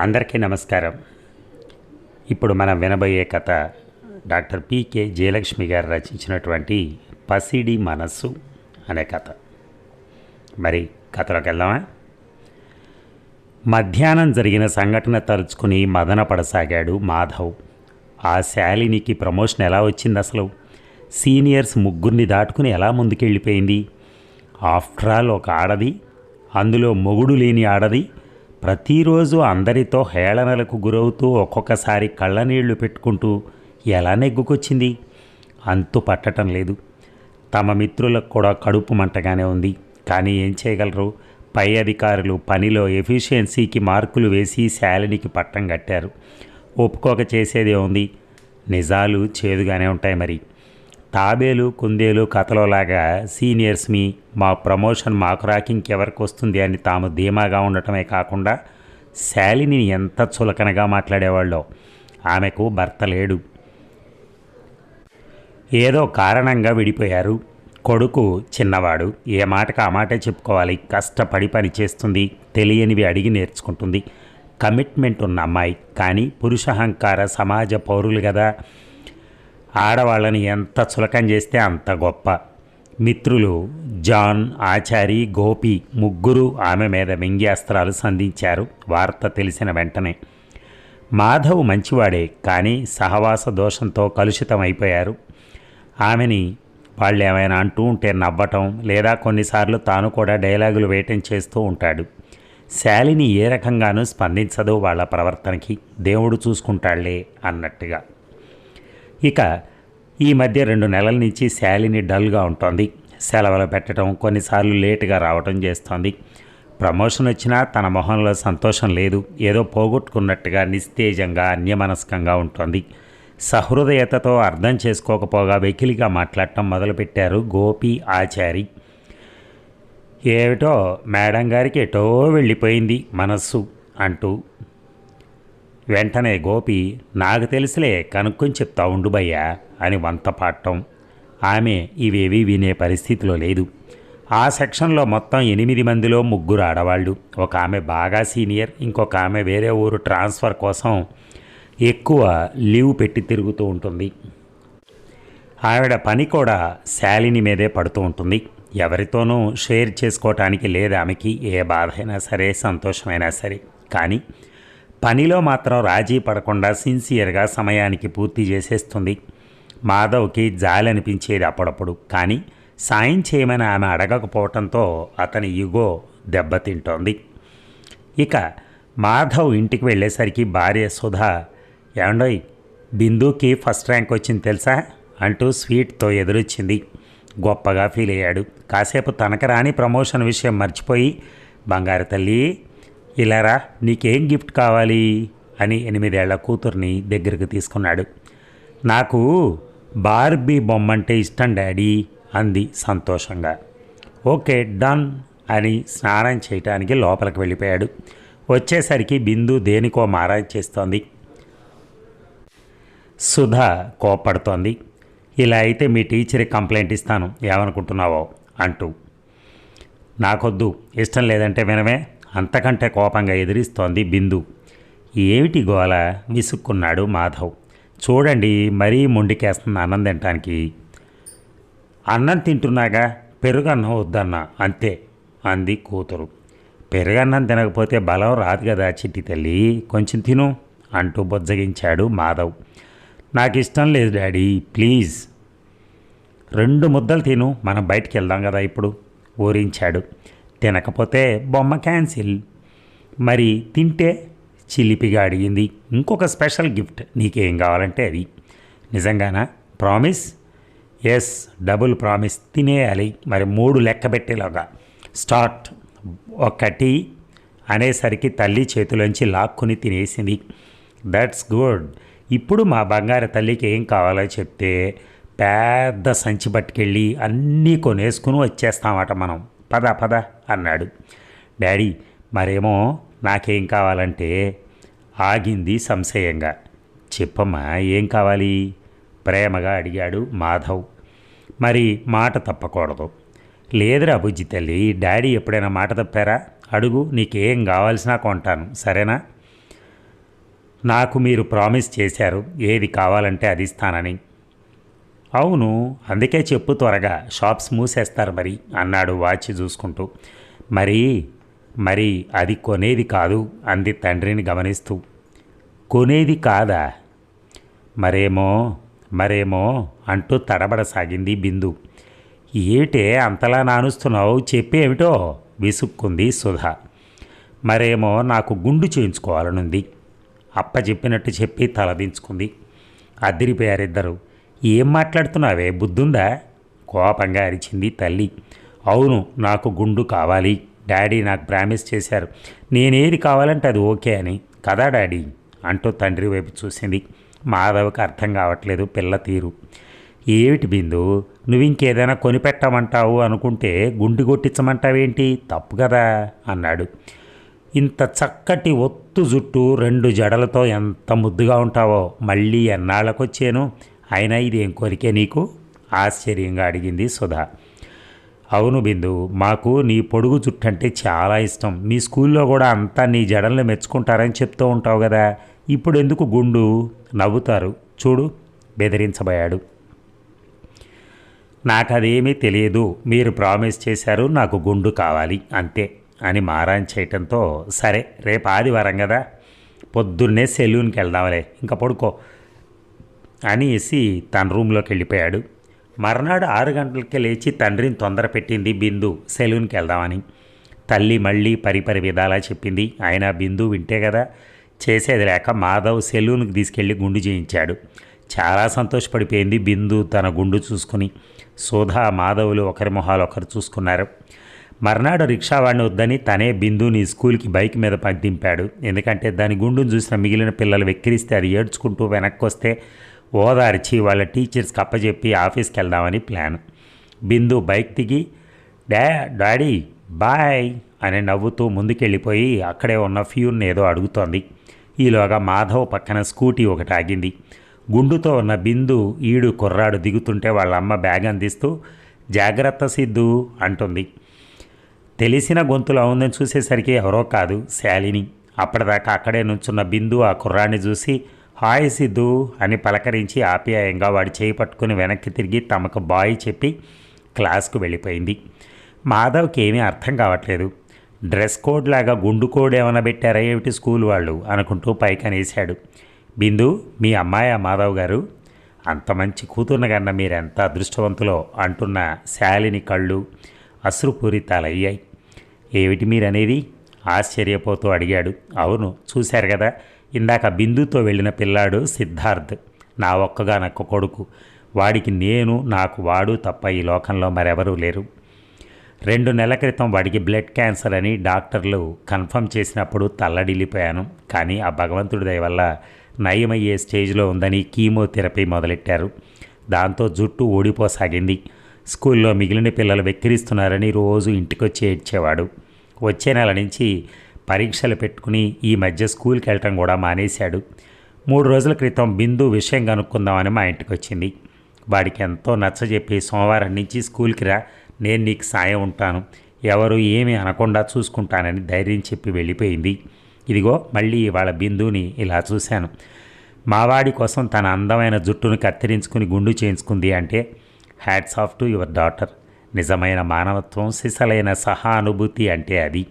అందరికీ నమస్కారం. ఇప్పుడు మనం వినబోయే కథ డాక్టర్ పికే జయలక్ష్మి గారు రచించినటువంటి పసిడి మనస్సు అనే కథ. మరి కథలోకి వెళ్దామా? మధ్యాహ్నం జరిగిన సంఘటన తలుచుకుని మదన పడసాగాడు మాధవ్. ఆ శాలినికి ప్రమోషన్ ఎలా వచ్చింది అసలు? సీనియర్స్ ముగ్గురిని దాటుకుని ఎలా ముందుకెళ్ళిపోయింది? ఆఫ్టర్ ఆల్ ఒక ఆడది అందులో మొగుడు లేని ఆడది ప్రతిరోజు అందరితో హేళనలకు గురవుతూ ఒక్కొక్కసారి కళ్ళనీళ్ళు పెట్టుకుంటూ ఎలా నెగ్గుకొచ్చింది? అంతు పట్టటం లేదు. తమ మిత్రులకు కూడా కడుపు మంటగానే ఉంది. కానీ ఏం చేయగలరు? పై అధికారులు పనిలో ఎఫిషియన్సీకి మార్కులు వేసి శాలినికి పట్టం కట్టారు. ఒప్పుకోక చేసేదే ఉంది. నిజాలు చేదుగానే ఉంటాయి మరి. తాబేలు కుందేలు కథలోలాగా సీనియర్స్ మీ మా ప్రమోషన్ మాకు రాకి ఎవరికి వస్తుంది అని తాము ధీమాగా ఉండటమే కాకుండా శాలిని ఎంత చులకనగా మాట్లాడేవాళ్ళో. ఆమెకు భర్త లేడు. ఏదో కారణంగా విడిపోయారు. కొడుకు చిన్నవాడు. ఏ మాటకు ఆ మాటే చెప్పుకోవాలి. కష్టపడి పని చేస్తుంది. తెలియనివి అడిగి నేర్చుకుంటుంది. కమిట్మెంట్ ఉన్న అమ్మాయి. కానీ పురుషహంకార సమాజ పౌరులు కదా ఆడవాళ్ళని ఎంత చులకం చేస్తే అంత గొప్ప. మిత్రులు జాన్ ఆచారి గోపి ముగ్గురు ఆమె మీద వ్యంగ్యాస్త్రాలు సంధించారు. వార్త తెలిసిన వెంటనే. మాధవ్ మంచివాడే కానీ సహవాస దోషంతో కలుషితం అయిపోయారు ఆమెని వాళ్ళు ఏమైనా అంటూ ఉంటే నవ్వటం లేదా కొన్నిసార్లు తాను కూడా డైలాగులు వేయటం చేస్తూ ఉంటాడు. శాలిని ఏ రకంగానూ స్పందించదు వాళ్ళ ప్రవర్తనకి. దేవుడు చూసుకుంటాళ్ళే అన్నట్టుగా. ఇక ఈ మధ్య రెండు నెలల నుంచి శాలిని డల్గా ఉంటుంది. సెలవులు పెట్టడం కొన్నిసార్లు లేటుగా రావటం చేస్తోంది. ప్రమోషన్ వచ్చినా తన మొహంలో సంతోషం లేదు. ఏదో పోగొట్టుకున్నట్టుగా నిస్తేజంగా అన్యమనస్కంగా ఉంటుంది. సహృదయతతో అర్థం చేసుకోకపోగా వెకిలిగా మాట్లాడటం మొదలుపెట్టారు గోపి ఆచారి. ఏమిటో మేడం గారికి ఎటో వెళ్ళిపోయింది మనస్సు అంటూ వెంటనే గోపి నాకు తెలిసిలే కనుక్కొని చెప్తా ఉండుబయ్యా అని వంత పాడటం. ఆమె ఇవేవి వినే పరిస్థితిలో లేదు. ఆ సెక్షన్లో మొత్తం ఎనిమిది మందిలో ముగ్గురు ఆడవాళ్ళు ఒక ఆమె బాగా సీనియర్ ఇంకొక ఆమె వేరే ఊరు ట్రాన్స్ఫర్ కోసం ఎక్కువ లీవ్ పెట్టి తిరుగుతూ ఉంటుంది. ఆవిడ పని కూడా శాలిని మీదే పడుతూ ఉంటుంది. ఎవరితోనూ షేర్ చేసుకోవటానికి లేదు ఆమెకి. ఏ బాధ అయినా సరే సంతోషమైనా సరే. కానీ పనిలో మాత్రం రాజీ పడకుండా సిన్సియర్గా సమయానికి పూర్తి చేసేస్తుంది. మాధవ్కి జాలి అనిపించేది అప్పుడప్పుడు. కానీ సాయం చేయమని ఆమె అడగకపోవటంతో అతని యుగో దెబ్బతింటోంది. ఇక మాధవ్ ఇంటికి వెళ్ళేసరికి భార్య సుధా ఏమండోయ్ బిందుకి ఫస్ట్ ర్యాంక్ వచ్చింది తెలుసా? అంటూ స్వీట్తో ఎదురొచ్చింది. గొప్పగా ఫీల్ అయ్యాడు. కాసేపు తనకు రాని ప్రమోషన్ విషయం మర్చిపోయి బంగారు తల్లి ఇలారా నీకేం గిఫ్ట్ కావాలి? అని ఎనిమిదేళ్ళ కూతుర్ని దగ్గరికి తీసుకున్నాడు. నాకు బార్బీ బొమ్మంటే ఇష్టం డాడీ అంది సంతోషంగా. ఓకే డన్ అని స్నానం చేయటానికి లోపలికి వెళ్ళిపోయాడు. వచ్చేసరికి బిందు దేనికో మారా చేస్తోంది. సుధ కోపడుతోంది ఇలా అయితే మీ టీచర్కి కంప్లైంట్ ఇస్తాను ఏమనుకుంటున్నావో అంటూ. నాకొద్దు ఇష్టం లేదంటే వినమే అంతకంటే కోపంగా ఎదిరిస్తోంది బిందు. ఏమిటి గోల? విసుక్కున్నాడు మాధవ్. చూడండి మరీ మొండికేస్తుంది అన్నం తినటానికి. అన్నం తింటున్నాగా? పెరుగన్నం వద్దన్నా. అంతే అంది కూతురు. పెరుగన్నం తినకపోతే బలం రాదు కదా చిట్టి తల్లి. కొంచెం తిను అంటూ బుజ్జగించాడు మాధవ్. నాకు ఇష్టం లేదు డాడీ ప్లీజ్. రెండు ముద్దలు తిను మనం బయటికి వెళ్దాం కదా ఇప్పుడు ఊరించాడు. తినకపోతే బొమ్మ క్యాన్సిల్. మరి తింటే చిలిపిగా అడిగింది. ఇంకొక స్పెషల్ గిఫ్ట్ నీకేం కావాలంటే అది. నిజంగానా? ప్రామిస్? Yes double promise. తినేయాలి. మరి మూడు లెక్క పెట్టేలాగా. స్టార్ట్. ఒకటి అనేసరికి తల్లి చేతిలోంచి లాక్కుని తినేసింది. That's good. ఇప్పుడు మా బంగారు తల్లికి ఏం కావాలో చెప్తే పెద్ద సంచి పట్టుకెళ్ళి అన్నీ కొనేసుకుని వచ్చేస్తామట మనం. పద పద అన్నాడు. డాడీ మరేమో నాకేం కావాలంటే ఆగింది సంశయంగా. చెప్పమ్మా ఏం కావాలి? ప్రేమగా అడిగాడు మాధవ్. మరి మాట తప్పకూడదు. లేదురా బుజ్జి తల్లి డాడీ ఎప్పుడైనా మాట తప్పారా? అడుగు నీకేం కావాల్సినా కొంటాను సరేనా? నాకు మీరు ప్రామిస్ చేశారు ఏది కావాలంటే అది ఇస్తానని. అవును అందుకే చెప్పు త్వరగా. షాప్స్ మూసేస్తారు మరి అన్నాడు వాచ్ చూసుకుంటూ. మరి మరి అది కొనేది కాదు అంది తండ్రిని గమనిస్తూ. కొనేది కాదా? మరేమో మరేమో అంటూ తడబడసాగింది బిందు. ఏటే అంతలా నానుస్తున్నావు? చెప్పేమిటో? విసుక్కుంది సుధా. మరేమో నాకు గుండు చేయించుకోవాలనుంది. అప్ప చెప్పినట్టు చెప్పి తలదించుకుంది. అదిరిపోయారిద్దరు. ఏం మాట్లాడుతున్నావే? బుద్ధుందా? కోపంగా అరిచింది తల్లి. అవును నాకు గుండు కావాలి. డాడీ నాకు ప్రామిస్ చేశారు. నేనేది కావాలంటే అది ఓకే అని. కదా డాడీ? అంటూ తండ్రి వైపు చూసింది. మాధవ్కి అర్థం కావట్లేదు పిల్ల తీరు. ఏమిటి బిందు? నువ్వు ఇంకేదైనా కొనిపెట్టమంటావు అనుకుంటే గుండు కొట్టించమంటావేంటి? తప్పు కదా అన్నాడు. ఇంత చక్కటి ఒత్తు జుట్టు రెండు జడలతో ఎంత ముద్దుగా ఉంటావో మళ్ళీ ఎన్నాళ్ళకొచ్చాను? అయినా ఇదేం కోరికే నీకు? ఆశ్చర్యంగా అడిగింది సుధా. అవును బిందు మాకు నీ పొడుగు జుట్టు అంటే చాలా ఇష్టం. మీ స్కూల్లో కూడా అంతా నీ జడల్ని మెచ్చుకుంటారని చెప్తూ ఉంటావు కదా. ఇప్పుడు ఎందుకు గుండు? నవ్వుతారు. చూడు బెదిరించబోయాడు. నాకు అదేమీ తెలియదు. మీరు ప్రామిస్ చేశారు నాకు గుండు కావాలి అంతే అని మారాన్ చేయటంతో సరే రేపు ఆదివారం కదా. పొద్దున్నే సెలూన్కి వెళ్దాంలే. ఇంకా పడుకో. అనేసి తన రూమ్లోకి వెళ్ళిపోయాడు. మర్నాడు ఆరు గంటలకే లేచి తండ్రిని తొందర పెట్టింది బిందు సెలూన్కి వెళ్దామని. తల్లి మళ్ళీ పరిపరి విధాలా చెప్పింది. ఆయన బిందు వింటే కదా చేసేది లేక మాధవ్ సెలూన్కి తీసుకెళ్ళి గుండు చేయించాడు. చాలా సంతోషపడిపోయింది బిందు తన గుండు చూసుకుని. సుధా మాధవులు ఒకరి మొహాలు ఒకరు చూసుకున్నారు. మర్నాడు రిక్షా వాడిని వద్దని తనే బిందుని స్కూల్కి బైక్ మీద దింపాడు ఎందుకంటే దాని గుండును చూసిన మిగిలిన పిల్లలు వెక్కిరిస్తే అది ఏడ్చుకుంటూ వెనక్కి వస్తే ఓదార్చి వాళ్ళ టీచర్స్కి అప్పచెప్పి ఆఫీస్కి వెళ్దామని ప్లాన్. బిందు బైక్ దిగి డా డాడీ బాయ్ అని నవ్వుతూ ముందుకెళ్ళిపోయి అక్కడే ఉన్న ఫ్యూర్ని ఏదో అడుగుతోంది. ఈలోగా మాధవ్ పక్కన స్కూటీ ఒకటి ఆగింది. గుండుతో ఉన్న బిందు ఈడు కుర్రాడు దిగుతుంటే వాళ్ళ అమ్మ బ్యాగ్ అందిస్తూ జాగ్రత్త సిద్ధు అంటుంది. తెలిసిన గొంతులో ఉందని చూసేసరికి ఎవరో కాదు శాలిని. అప్పటిదాకా అక్కడే నుంచున్న బిందు ఆ కుర్రాన్ని చూసి హాయ్ సిద్ధు అని పలకరించి ఆప్యాయంగా వాడి చేయి పట్టుకుని వెనక్కి తిరిగి తమకు బాయ్ చెప్పి క్లాస్కు వెళ్ళిపోయింది. మాధవ్కి ఏమీ అర్థం కావట్లేదు. డ్రెస్ కోడ్ లాగా గుండు కోడ్ ఏమైనా పెట్టారా ఏమిటి స్కూల్ వాళ్ళు? అనుకుంటూ పైకనేశాడు. బిందు మీ అమ్మాయి మాధవ్ గారు? అంత మంచి కూతుర్న కన్నా మీరెంత అదృష్టవంతులో? అంటున్న శాలిని కళ్ళు అశ్రుపూరితాలయ్యాయి. ఏమిటి మీరనేది? ఆశ్చర్యపోతూ అడిగాడు. అవును చూశారు కదా ఇందాక బిందుతో వెళ్ళిన పిల్లాడు సిద్ధార్థ్. నా ఒక్కగానొక్క కొడుకు. వాడికి నేను నాకు వాడు తప్ప ఈ లోకంలో మరెవరూ లేరు. రెండు నెలల క్రితం వాడికి బ్లడ్ క్యాన్సర్ అని డాక్టర్లు కన్ఫర్మ్ చేసినప్పుడు తల్లడిల్లిపోయాను. కానీ ఆ భగవంతుడి దయ వల్ల నయమయ్యే స్టేజ్లో ఉందని కీమోథెరపీ మొదలెట్టారు. దాంతో జుట్టు ఓడిపోసాగింది స్కూల్లో మిగిలిన పిల్లలు వెక్కిరిస్తున్నారని రోజు ఇంటికొచ్చి ఏడ్చేవాడు. వచ్చే నెల నుంచి పరీక్షలు పెట్టుకుని ఈ మధ్య స్కూల్కి వెళ్ళటం కూడా మానేశాడు. మూడు రోజుల క్రితం బిందు విషయం కనుక్కుందామని మా ఇంటికి వచ్చింది. వాడికి ఎంతో నచ్చజెప్పి సోమవారం నుంచి స్కూల్కి రా నేను నీకు సాయం ఉంటాను. ఎవరు ఏమీ అనకుండా చూసుకుంటానని ధైర్యం చెప్పి వెళ్ళిపోయింది. ఇదిగో మళ్ళీ వాళ్ళ బిందుని ఇలా చూశాను. మావాడి కోసం తన అందమైన జుట్టును కత్తిరించుకుని గుండు చేయించుకుంది అంటే hats off to your daughter. నిజమైన మానవత్వం సిసలైన సహానుభూతి అంటే అది.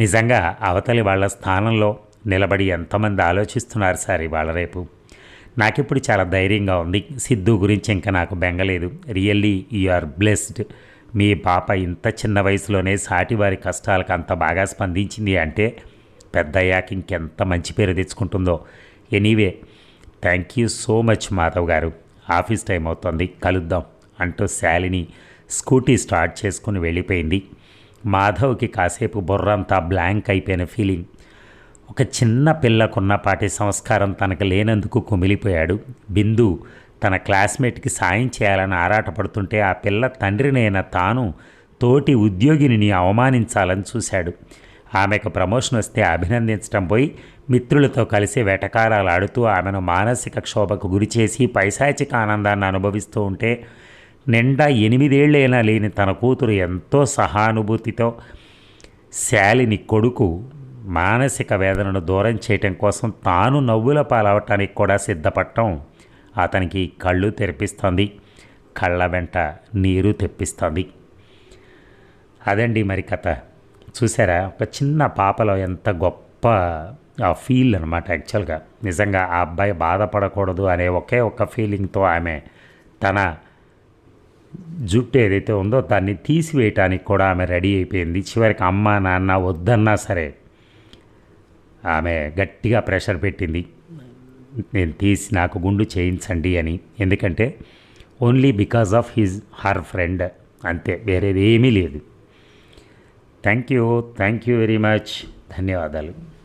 నిజంగా అవతలి వాళ్ళ స్థానంలో నిలబడి ఎంతమంది ఆలోచిస్తున్నారు సార్ ఇవాళ రేపు? నాకిప్పుడు చాలా ధైర్యంగా ఉంది. సిద్ధు గురించి ఇంకా నాకు బెంగలేదు. Really you are blessed. మీ పాప ఇంత చిన్న వయసులోనే సాటివారి కష్టాలకు అంత బాగా స్పందించింది అంటే పెద్దయ్యాక ఇంకెంత మంచి పేరు తెచ్చుకుంటుందో. Anyway thank you so much Madhav garu. Office time అవుతుంది. కలుద్దాం అంటూ శాలిని స్కూటీ స్టార్ట్ చేసుకుని వెళ్ళిపోయింది. మాధవ్కి కాసేపు బుర్రంతా బ్లాంక్ అయిపోయిన ఫీలింగ్. ఒక చిన్న పిల్లకున్నపాటి సంస్కారం తనకు లేనందుకు కుమిలిపోయాడు. బిందు తన క్లాస్మేట్కి సాయం చేయాలని ఆరాటపడుతుంటే ఆ పిల్ల తండ్రినైన తాను తోటి ఉద్యోగిని అవమానించాలని చూశాడు. ఆమెకు ప్రమోషన్ వస్తే అభినందించడం పోయి మిత్రులతో కలిసి వెటకారాలు ఆడుతూ ఆమెను మానసిక క్షోభకు గురిచేసి పైశాచిక ఆనందాన్ని అనుభవిస్తూ ఉంటే నిండా ఎనిమిదేళ్ళైనా లేని తన కూతురు ఎంతో సహానుభూతితో శాలిని కొడుకు మానసిక వేదనను దూరం చేయటం కోసం తాను నవ్వుల పాలవటానికి కూడా సిద్ధపడటం అతనికి కళ్ళు తెరిపిస్తుంది. కళ్ళ వెంట నీరు తెప్పిస్తుంది. అదండి మరి కథ. చూసారా? ఒక చిన్న పాపలో ఎంత గొప్ప ఆ ఫీల్ అనమాట యాక్చువల్గా. నిజంగా ఆ అబ్బాయి బాధపడకూడదు అనే ఒకే ఒక ఫీలింగ్తో ఆమె తన జుట్టు ఏదైతే ఉందో దాన్ని తీసివేయటానికి కూడా ఆమె రెడీ అయిపోయింది. చివరికి అమ్మ నాన్న వద్దన్నా సరే ఆమె గట్టిగా ప్రెషర్ పెట్టింది. నేను తీసి నాకు గుండు చేయించండి అని. ఎందుకంటే only because of his her friend అంతే వేరేది ఏమీ లేదు. Thank you thank you very much ధన్యవాదాలు.